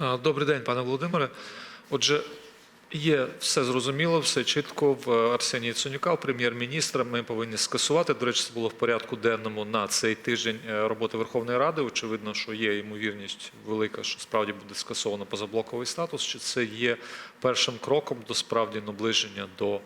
Добрий день, пане Володимире. Отже, є все зрозуміло, все чітко в Арсенії Яценюка, у прем'єр-міністра. Ми повинні скасувати. До речі, це було в порядку денному на цей тиждень е, роботи Верховної Ради. Очевидно, що є ймовірність велика, що справді буде скасовано позаблоковий статус. Чи це є першим кроком до справді наближення до е,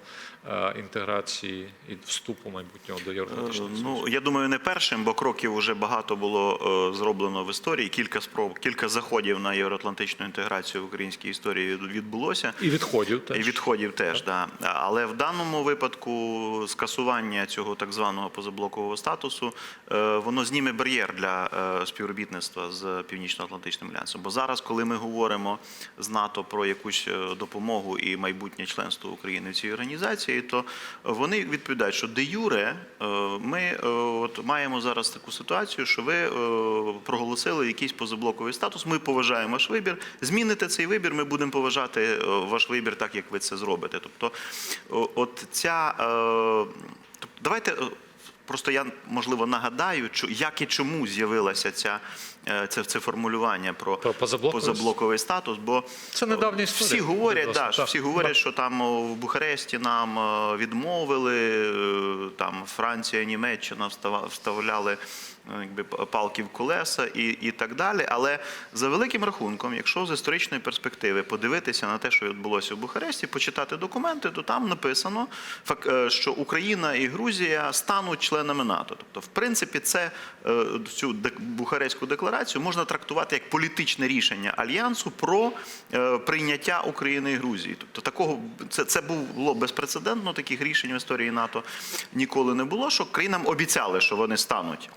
інтеграції і вступу майбутнього до Євроатлантичного Союзу? Ну я думаю, не першим, бо кроків вже багато було е, зроблено в історії. Кілька спроб, кілька заходів на євроатлантичну інтеграцію в українській історії відбулося. І відходів теж. І відходів теж, да. Але в даному випадку скасування цього так званого позаблокового статусу е, воно зніме бар'єр для е, співробітництва з Північно-Атлантичним альянсом. Бо зараз, коли ми говоримо з НАТО про якусь е, допомогу і майбутнє членство України в цій організації, то вони відповідають, що де юре е, ми е, от маємо зараз таку ситуацію, що ви е, проголосили якийсь позаблоковий статус. Ми поважаємо ваш вибір. Зміните цей вибір, ми будемо поважати ваш вибір так, як ви це зробите. Тобто, от ця тобто, давайте. Просто я можливо нагадаю, як і чому з'явилося ця, це, це формулювання про, Про позаблоковий позаблоковий статус. Бо Це недавня історія. всі говорять, да, Так. всі говорять, що там в Бухаресті нам е, відмовили, е, там Франція, Німеччина вставляли е, якби палки в колеса і, і так далі. Але за великим рахунком, якщо з історичної перспективи подивитися на те, що відбулося в Бухаресті, почитати документи, то там написано, е, що Україна і Грузія стануть членами НАТО. Тобто, в принципі, це е, цю Бухарестську декларацію можна трактувати як політичне рішення альянсу про е, прийняття України і Грузії. Тобто такого це, це було безпрецедентно. Таких рішень в історії НАТО ніколи не було. Що країнам обіцяли, що вони стануть.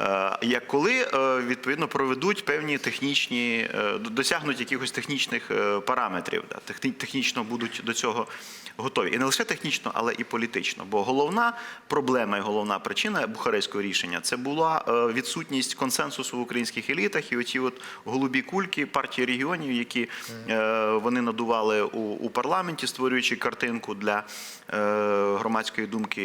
Е, Як коли е, відповідно проведуть певні технічні, е, досягнуть якихось технічних параметрів, технічно будуть до цього готові. І не лише технічно, але і політично. Бо головна проблема і головна причина бухарестського рішення це була відсутність консенсусу в українських елітах і оті от голубі кульки партії регіонів, які вони надували у, парламенті, створюючи картинку для громадської думки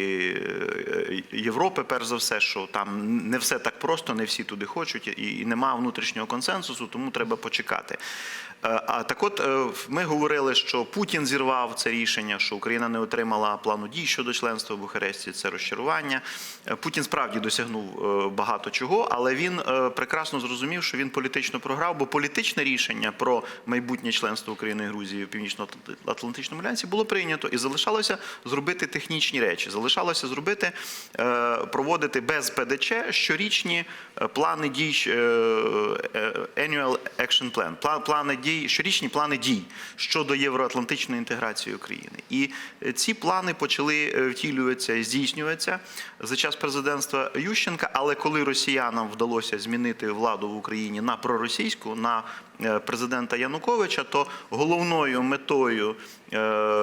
Європи, перш за все, що там не все так просто, не всі туди хочуть, і, і нема внутрішнього консенсусу, тому треба почекати. Е, А так от е, ми говорили, що Путін зірвав це рішення, що Україна не отримала плану дій щодо членства в Бухаресті. Це розчарування. Е, Путін справді досягнув багато чого, але він прекрасно зрозумів, що він політично програв, бо політичне рішення про майбутнє членство України і Грузії в Північно-Атлантичному альянсі було прийнято і залишалося зробити технічні речі. Залишалося зробити проводити без ПДЧ щорічні плани дій annual action plan, плани дій, щорічні плани дій щодо євроатлантичної інтеграції України. І е, ці плани почали е, втілюватися і здійснюватися за час президентства Ющенка. Але коли росіянам вдалося змінити владу в Україні на проросійську, на е, президента Януковича, то головною метою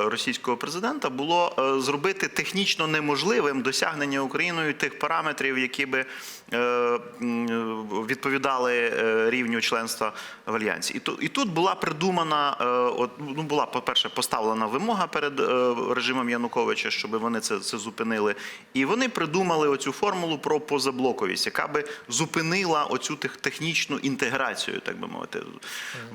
російського президента було зробити технічно неможливим досягнення Україною тих параметрів, які би відповідали е, рівню членства в альянсі. І тут, була придумана, е, ну була, по-перше, поставлена вимога перед е, режимом Януковича, щоб вони це, це зупинили. І вони придумали оцю формулу про позаблоковість, яка би зупинила оцю технічну інтеграцію, так би мовити,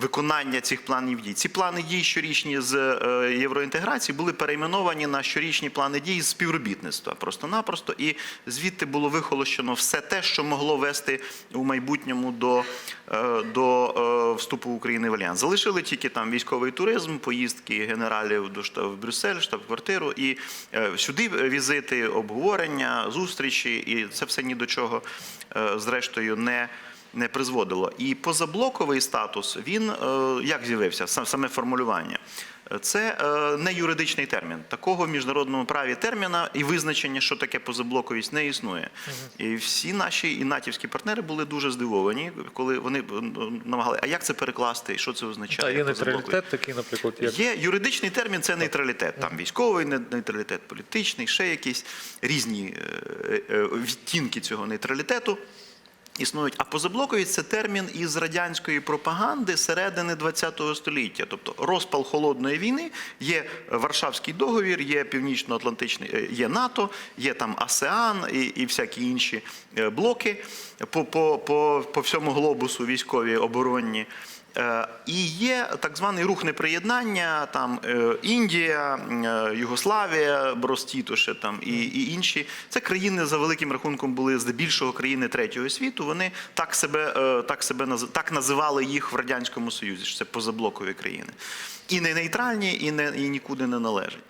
виконання цих планів дій. Ці плани дій щорічні з е, євроінтеграції були перейменовані на щорічні плани дій з співробітництва просто-напросто. І звідти було вихолощено все те, що могло вести у майбутньому до, е, до е, вступу України в альянс. Залишили тільки там військовий туризм, поїздки генералів до штаб в Брюссель, штаб-квартиру, і е, сюди візити, обговорення, зустрічі, і це все ні до чого зрештою не. Не призводило. І позаблоковий статус він як з'явився? Сам- Саме формулювання. Це е, не юридичний термін. Такого в міжнародному праві терміна і визначення, що таке позаблоковість, не існує. І всі наші і натівські партнери були дуже здивовані, коли вони е, намагали, а як це перекласти і що це означає? Та є нейтралітет такий, наприклад, як Є юридичний термін це нейтралітет. Там військовий нейтралітет, політичний, ще якісь різні е, відтінки цього нейтралітету. Існують, а позаблокові це термін із радянської пропаганди середини ХХ століття. Тобто розпал холодної війни є Варшавський договір, є Північно-Атлантичний, е, є НАТО, є там АСЕАН і, і всякі інші е, блоки по, по, по, по всьому глобусу військові оборонні. Е, І є так званий рух неприєднання, там е, Індія, е, Югославія, Бростітуше там і, і інші. Це країни за великим рахунком були здебільшого країни третього світу. Вони так себе так себе так називали їх в радянському союзі. що Це позаблокові країни, і не нейтральні, і не і нікуди не належать.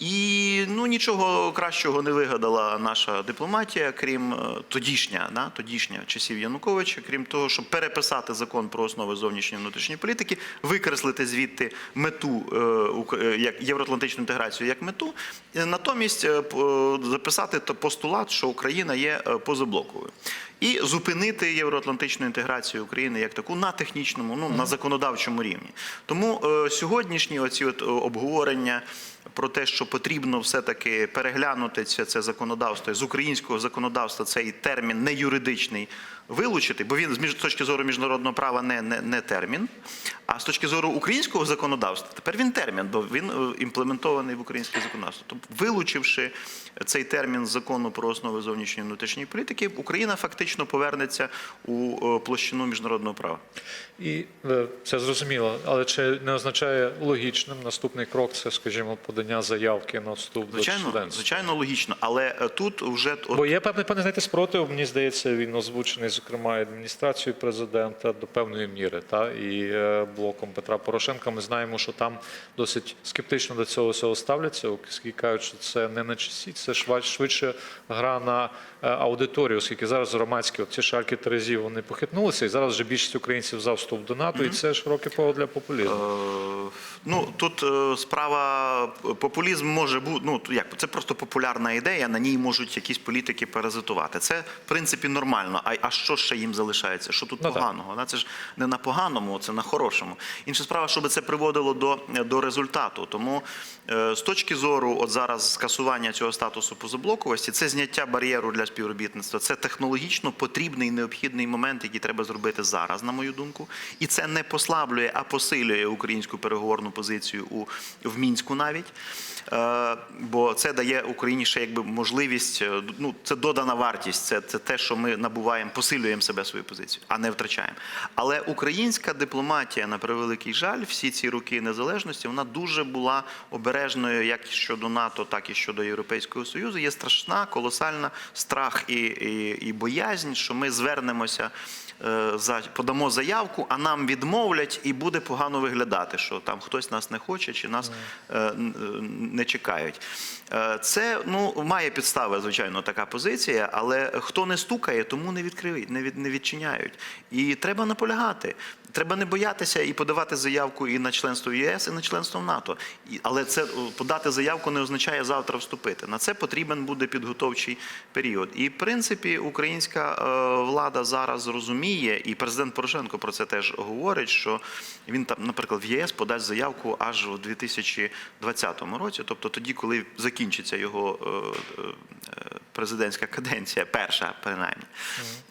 І ну нічого кращого не вигадала наша дипломатія, крім е, тодішня, да, тодішня часів Януковича, крім того, щоб переписати закон про основи зовнішньої і внутрішньої політики, викреслити звідти мету е, е, як євроатлантичну інтеграцію як мету, натомість записати постулат, що Україна є позаблоковою. І зупинити євроатлантичну інтеграцію України як таку на технічному, ну на законодавчому рівні. Тому сьогоднішні оці от обговорення про те, що потрібно все-таки переглянути це, це законодавство з українського законодавства, цей термін не юридичний вилучити, бо він з точки зору міжнародного права не, не, не термін. А з точки зору українського законодавства, тепер він термін, бо він е, імплементований в українське законодавство. Тобто, вилучивши цей термін з закону про основи зовнішньої внутрішньої політики, Україна фактично повернеться у е, площину міжнародного права. І це зрозуміло, але чи не означає логічним наступний крок це, скажімо, подання заявки на вступ до Звичайно, членства? звичайно, логічно, але е, тут вже Бо є певний певний знаєте, спротив, мені здається, він озвучений, зокрема, адміністрацією президента до певної міри, та і е, блоком Петра Порошенка. Ми знаємо, що там досить скептично до цього всього ставляться, оскільки кажуть, що це не на часі, це швидше гра на е, аудиторію, оскільки зараз громадські ці шальки Терезів вони похитнулися, і зараз вже більшість українців за вступ до НАТО, і це широкий повод для популізму. Ну тут справа популізм може бути. Ну як це просто популярна ідея. На ній можуть якісь політики паразитувати. Це в принципі нормально. А, а що ще їм залишається? Що тут Ну, поганого? Да, Це ж не на поганому, це на хорошому. Інша справа, щоб це приводило до, до результату. Тому е, з точки зору, от зараз скасування цього статусу позаблоковості, це зняття бар'єру для співробітництва. Це технологічно потрібний необхідний момент, який треба зробити зараз, на мою думку. І це не послаблює, а посилює українську переговорну позицію у в мінську навіть. Е, Бо це дає Україні ще якби можливість. е, Ну це додана вартість. Це, це те, що ми набуваємо, посилюємо себе свою позицію, а не втрачаємо. Але українська дипломатія, на превеликий жаль, всі ці роки незалежності, вона дуже була обережною як щодо НАТО, так і щодо Європейського Союзу. Є страшна, колосальна страх і, і, і боязнь, що ми звернемося подамо заявку, а нам відмовлять, і буде погано виглядати, що там хтось нас не хоче чи нас е, е, не чекають. Е, Це ну має підстави, звичайно, така позиція, але хто не стукає, тому не відкриють, не від не відчиняють. І треба наполягати. Треба не боятися і подавати заявку і на членство ЄС, і на членство в НАТО. Але це подати заявку не означає завтра вступити. На це потрібен буде підготовчий період. І в принципі українська е, влада зараз розуміє, і президент Порошенко про це теж говорить, що він там, наприклад, в ЄС подасть заявку аж у 2020 році, тобто тоді, коли закінчиться його е, е, президентська каденція, перша принаймні.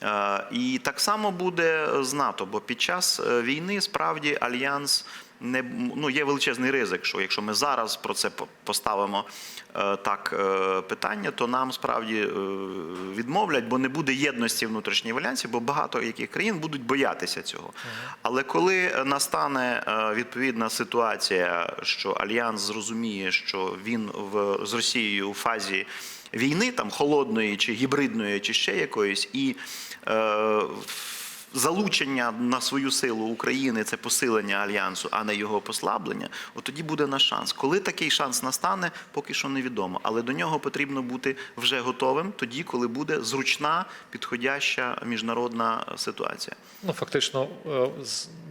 Е, І так само буде з НАТО, бо під час війни справді альянс не ну є величезний ризик, що якщо ми зараз про це поставимо е, так е, питання, то нам справді е, відмовлять, бо не буде єдності внутрішньої в альянсі, бо багато яких країн будуть боятися цього. Але коли настане відповідна ситуація, що альянс зрозуміє, що він в з Росією у фазі війни, там холодної чи гібридної, чи ще якоїсь, і е, залучення на свою силу України це посилення альянсу, а не його послаблення, от тоді буде наш шанс. Коли такий шанс настане, поки що невідомо. Але до нього потрібно бути вже готовим тоді, коли буде зручна, підходяща міжнародна ситуація. Ну, фактично, е,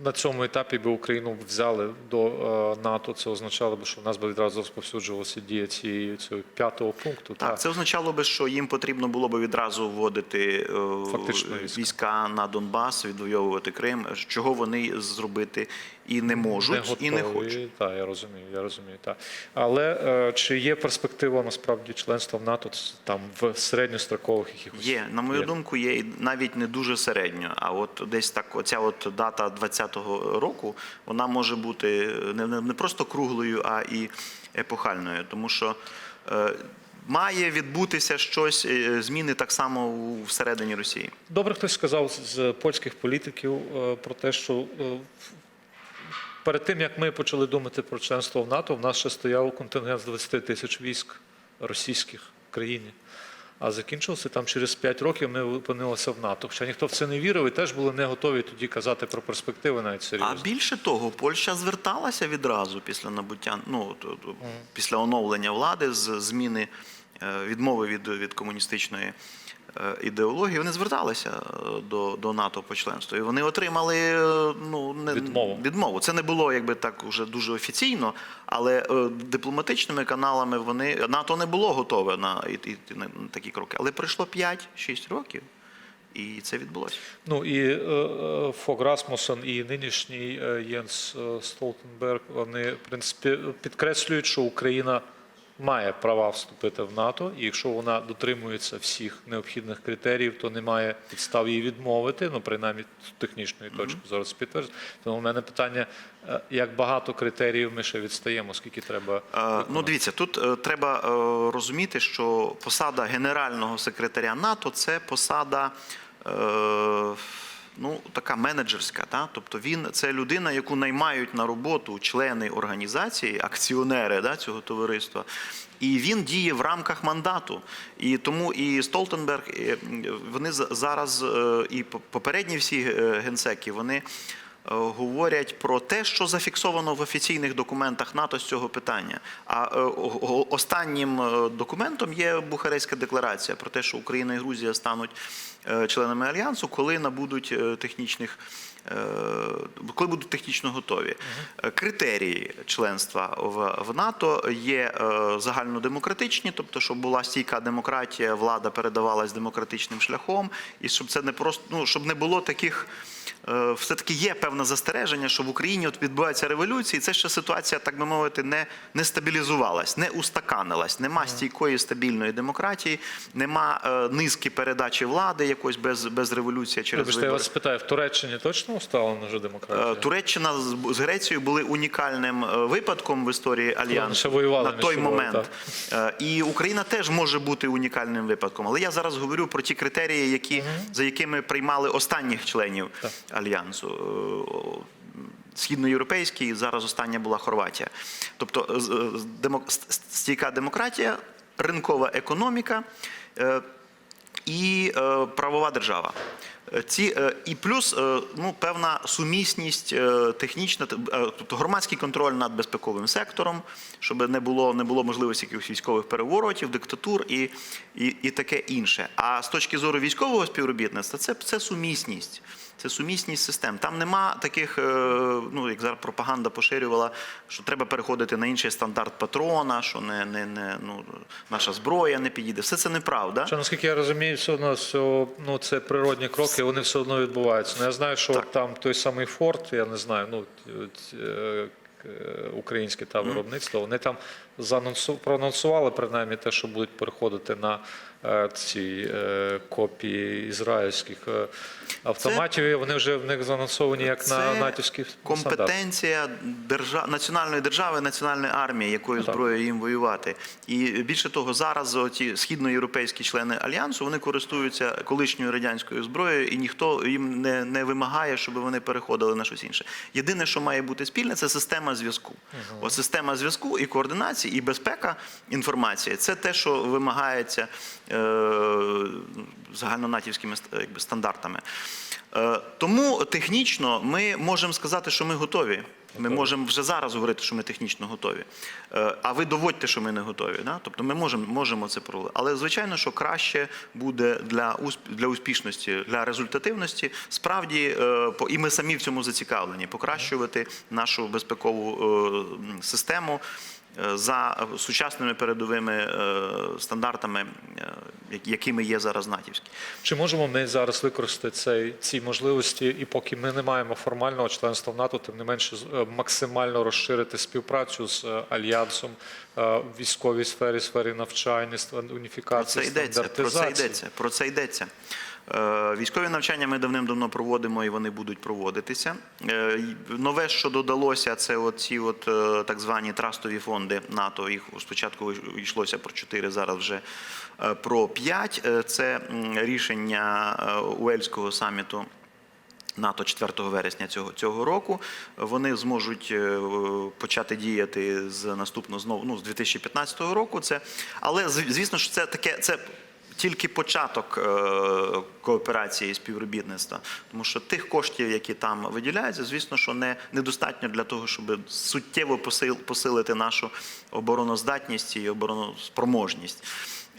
на цьому етапі би Україну взяли до е, НАТО. Це означало б, що в нас би відразу розповсюджувалася дія цієї цього п'ятого пункту. Так, це означало би, що їм потрібно було б відразу вводити е, Фактично війська. війська на Донбас, відвоювати Крим, чого вони зробити і не можуть, і не хочуть. Так, я розумію, я розумію. Так. Але е, чи є перспектива насправді членства в НАТО там в середньострокових якихось? Є, на мою Є. думку, є і навіть не дуже середньо. А от десь так, оця от дата 20-го року, вона може бути не, не, не просто круглою, а і епохальною. Тому що е, має відбутися щось, е, зміни так само всередині Росії. Добре, хтось сказав з польських політиків е, про те, що е, перед тим як ми почали думати про членство в НАТО, в нас ще стояв контингент з 20 тисяч військ російських в країні. А закінчився там через 5 років. Ми опинилися в НАТО. Хоча ніхто в це не вірив і теж були не готові тоді казати про перспективи навіть А більше того, Польща зверталася відразу після набуття, ну після оновлення влади з зміни відмови від, від комуністичної е, ідеології. Вони зверталися е, до, до НАТО по членству. І вони отримали е, ну не Відмову. відмову. Це не було якби так вже дуже офіційно, але е, дипломатичними каналами вони НАТО не було готове на йти йти на такі кроки. Але пройшло 5-6 років, і це відбулося. Ну і е, е, Фог Расмуссен, і нинішній е, Єнс е, Столтенберг, вони в принципі підкреслюють, що Україна має права вступити в НАТО, і якщо вона дотримується всіх необхідних критеріїв, то немає підстав її відмовити. Ну принаймні з технічної точки зору це підтверджується. Тому в мене питання: е, як багато критеріїв ми ще відстаємо, скільки треба Е, Ну, дивіться, тут е, треба е, розуміти, що посада генерального секретаря НАТО це посада. Ну, така менеджерська, та? тобто він це людина, яку наймають на роботу члени організації, акціонери да, цього товариства, і він діє в рамках мандату. І тому і Столтенберг, і, вони за- зараз, е, і попередні всі е, генсеки, вони е, говорять про те, що зафіксовано в офіційних документах НАТО з цього питання. А останнім документом є Бухарестська декларація про те, що Україна і Грузія стануть членами альянсу, коли набудуть е, технічних. е, Коли будуть технічно готові, Е, критерії членства в, в НАТО є е, загальнодемократичні, тобто, щоб була стійка демократія, влада передавалась демократичним шляхом, і щоб це не просто ну щоб не було таких е, все-таки є певне застереження, що в Україні от відбуваються революції. Це ще ситуація, так би мовити, не, не стабілізувалась, не устаканилась. Нема стійкої стабільної демократії, нема е, низки передачі влади якось без, без революції через Вибачте, я вас питаю, в Туреччині точно усталена вже демократія? Е, Туреччина з- з Грецією були унікальним е, випадком в історії альянсу на той собою, момент. Е, І Україна теж може бути унікальним випадком. Але я зараз говорю про ті критерії, які за якими приймали останніх членів альянсу. Е, Східноєвропейський, зараз остання була Хорватія. Тобто с- с- стійка демократія, ринкова економіка. е, і е, правова держава. Е, Ці е, і плюс е, ну певна сумісність технічна, тобто громадський контроль над безпековим сектором, щоб не було не було можливості якихось військових переворотів, диктатур і, і, і таке інше. А з точки зору військового співробітництва, це, це сумісність. Це сумісність систем. Там нема таких, ну як зараз пропаганда поширювала, що треба переходити на інший стандарт патрона, що не, не, не ну, наша зброя не підійде. Все це неправда. Що, наскільки я розумію, все одно все, ну, це природні кроки, вони все одно відбуваються. Ну, я знаю, що Так. там той самий Форд, я не знаю, ну, е, к- українське та виробництво, вони там проанонсували принаймні те, що будуть переходити на е, ці е, копії ізраїльських е, автоматів, і вони вже в них заанонсовані як на натівські компетенція держа... національної держави, національної армії, якою зброєю їм воювати. І більше того, зараз ті східноєвропейські члени альянсу вони користуються колишньою радянською зброєю, і ніхто їм не, не вимагає, щоб вони переходили на щось інше. Єдине, що має бути спільне, це система зв'язку. От система зв'язку і координації, і безпека інформації це те, що вимагається е, загальнонатівськими якби, стандартами. Е, Тому технічно ми можемо сказати, що ми готові. Ми можемо вже зараз говорити, що ми технічно готові. Е, А ви доводьте, що ми не готові. Да? Тобто ми можемо, можемо це проводити. Але звичайно, що краще буде для для успішності, для результативності, справді, е, і ми самі в цьому зацікавлені, покращувати нашу безпекову е, систему. Е, За сучасними передовими е, стандартами, е, якими є зараз натівські. Чи можемо ми зараз використати цей, ці можливості, і поки ми не маємо формального членства в НАТО, тим не менше максимально розширити співпрацю з альянсом в військовій сфері, сфері навчання, Про уніфікації, це йдеться. Про це йдеться. Про це йдеться. Е, Військові навчання ми давним-давно проводимо і вони будуть проводитися. Е, Нове, що додалося, це от е, так звані трастові фонди НАТО. Їх спочатку йшлося про 4, зараз вже про 5. Е, Це рішення Уельського саміту. НАТО 4 вересня цього, цього року вони зможуть почати діяти з наступного знову ну, з 2015 року. Це але звісно ж, це таке це. Тільки початок е, кооперації і співробітництва, тому що тих коштів, які там виділяються, звісно, що не недостатньо для того, щоб суттєво посил, посилити нашу обороноздатність і обороноспроможність.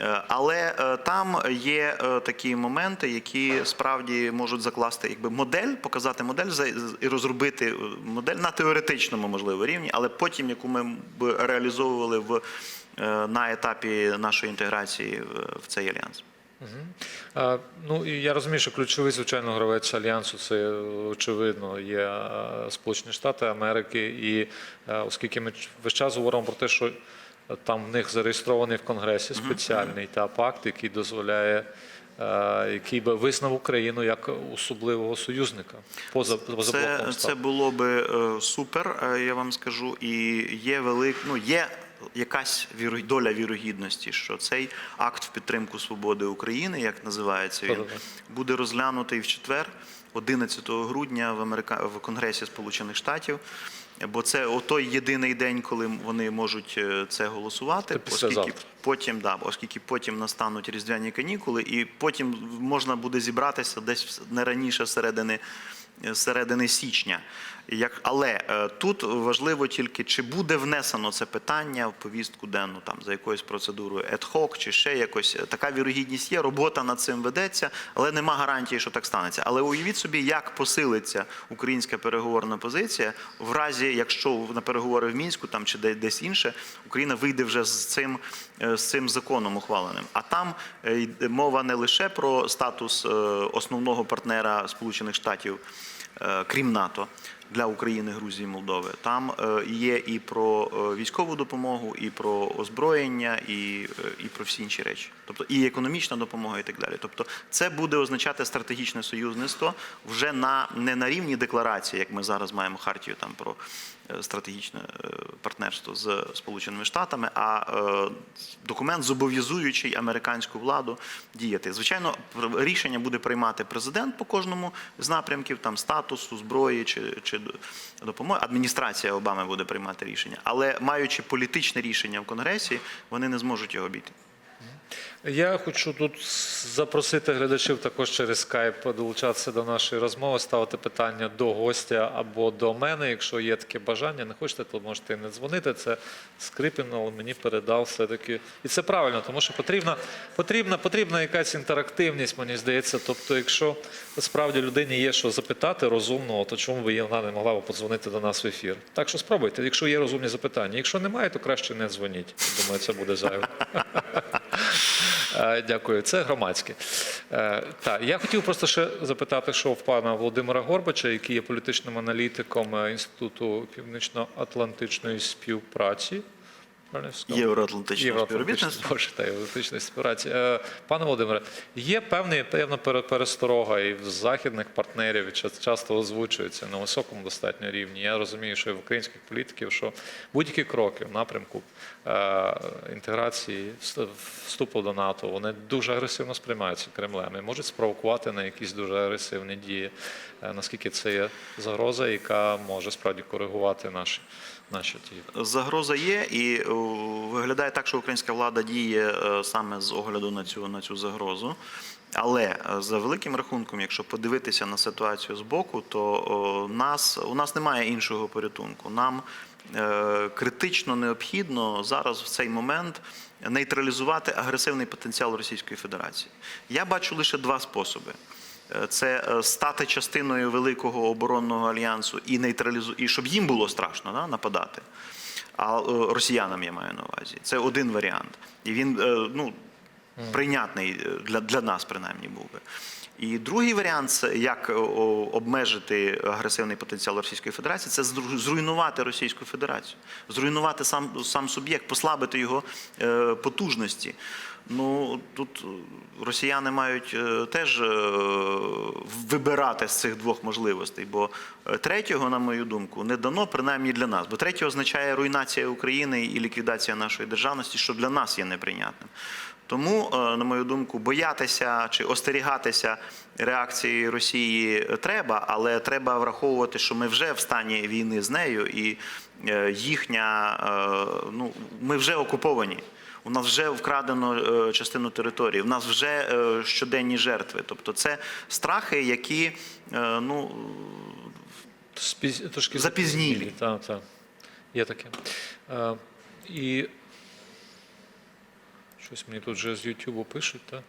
Е, Але е, там є е, такі моменти, які справді можуть закласти якби модель, показати модель і розробити модель на теоретичному можливо рівні, але потім, яку ми б реалізовували в на етапі нашої інтеграції в- цей альянс. Е, Ну і я розумію, що ключовий, звичайно, гравець альянсу це очевидно є Сполучені Штати Америки, і оскільки ми весь час говоримо про те, що там в них зареєстрований в Конгресі спеціальний та пакт, який дозволяє. е, Який би визнав Україну як особливого союзника поза, поза Це, блоком це було би е, супер, е, я вам скажу. І є велик, ну є якась доля вірогідності, що цей акт в підтримку свободи України, як називається він, буде розглянутий в четвер, 11 грудня в Америка... в Конгресі Сполучених Штатів. Бо це той єдиний день, коли вони можуть е, це голосувати, оскільки потім, да, оскільки потім настануть різдвяні канікули, і потім можна буде зібратися десь не раніше середини, середини січня. Як, але е, тут важливо тільки, чи буде внесено це питання в повістку денну, там за якоюсь процедурою ad hoc чи ще якось. Така вірогідність є, робота над цим ведеться, але нема гарантії, що так станеться. Але уявіть собі, як посилиться українська переговорна позиція в разі, якщо на переговори в мінську там чи де- десь інше, Україна вийде вже з цим, е, з цим законом ухваленим. А там е, мова не лише про статус е, основного партнера Сполучених Штатів, е, крім НАТО. Для України, Грузії, Молдови там е, є і про е, військову допомогу, і про озброєння, і, е, і про всі інші речі, тобто і економічна допомога, і так далі. Тобто, це буде означати стратегічне союзництво вже на не на рівні декларації, як ми зараз маємо хартію там про е, стратегічне е, партнерство з Сполученими Штатами, а е, документ зобов'язуючий американську владу діяти. Звичайно, рішення буде приймати президент по кожному з напрямків, там статусу, зброї чи, чи допомоги. Адміністрація Обами буде приймати рішення, але маючи політичне рішення в Конгресі, вони не зможуть його обійти. Я хочу тут запросити глядачів також через скайп долучатися до нашої розмови, ставити питання до гостя або до мене. Якщо є таке бажання, не хочете, то можете не дзвонити. Це Скрипін, але мені передав все-таки. І це правильно, тому що потрібна, потрібна, потрібна якась інтерактивність, мені здається. Тобто, якщо справді людині є що запитати розумного, то чому би вона не могла б подзвонити до нас в ефір? Так що спробуйте, якщо є розумні запитання. Якщо немає, то краще не дзвоніть. Думаю, це буде зайве. Е, Дякую, це громадське. Е, Так, я хотів просто ще запитати, що в пана Володимира Горбача, який є політичним аналітиком е, Інституту північно-атлантичної співпраці. Сказав? Євроатлантичне Євроатлантичної, співпраці. Е, Пане Володимире, є певний, певна пере- пересторога і в західних партнерів, часто озвучується на високому достатньо рівні. Я розумію, що і в українських політиків, що будь-які кроки в напрямку е, інтеграції, вст- вступу до НАТО, вони дуже агресивно сприймаються Кремлем і можуть спровокувати на якісь дуже агресивні дії. Е, Наскільки це є загроза, яка може справді коригувати наші? Загроза є, і виглядає так, що українська влада діє е, саме з огляду на цю, на цю загрозу. Але е, за великим рахунком, якщо подивитися на ситуацію з боку, то нас, у нас немає іншого порятунку. Нам е, критично необхідно зараз в цей момент нейтралізувати агресивний потенціал Російської Федерації. Я бачу лише два способи. Е, Це е, стати частиною великого оборонного альянсу і нейтралізу... і щоб їм було страшно да, нападати. А е, росіянам я маю на увазі. Це один варіант. І він ну, прийнятний для, для нас, принаймні, був би. І другий варіант, це як обмежити агресивний потенціал Російської Федерації, це зру- зруйнувати Російську Федерацію, зруйнувати сам, сам суб'єкт, послабити його потужності. Ну тут е, росіяни мають е, теж е, вибирати з цих двох можливостей, бо третього, на мою думку, не дано принаймні для нас. Бо третього означає руйнація України і ліквідація нашої державності, що для нас є неприйнятним. Тому, на мою думку, боятися чи остерігатися реакції Росії треба, але треба враховувати, що ми вже в стані війни з нею, і їхня ну ми вже окуповані. У нас вже вкрадено е, частину території, у нас вже е, щоденні жертви. Тобто, це страхи, які е, ну Спіз... Трошки Запізнілі. Так, так. Є таке. І щось мені тут вже з Ютубу пишуть, так?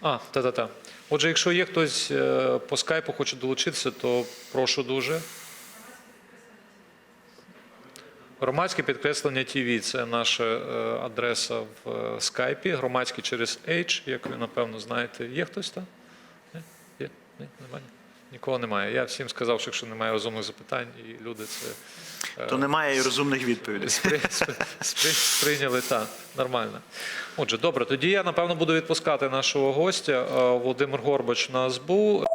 А, та-та-та. Отже, якщо є хтось по скайпу хоче долучитися, то прошу дуже. Громадське підкреслення ТВ це наша е, адреса в е, скайпі. Громадське через H, як ви напевно знаєте. Є хтось там? Ні? Є? Ні? Немає? Нікого немає. Я всім сказав, що якщо немає розумних запитань, і люди це е, то немає і розумних відповідей. спри, спри, спри, сприйняли так, нормально. Отже, добре, тоді я напевно буду відпускати нашого гостя. Володимир Горбач у нас був.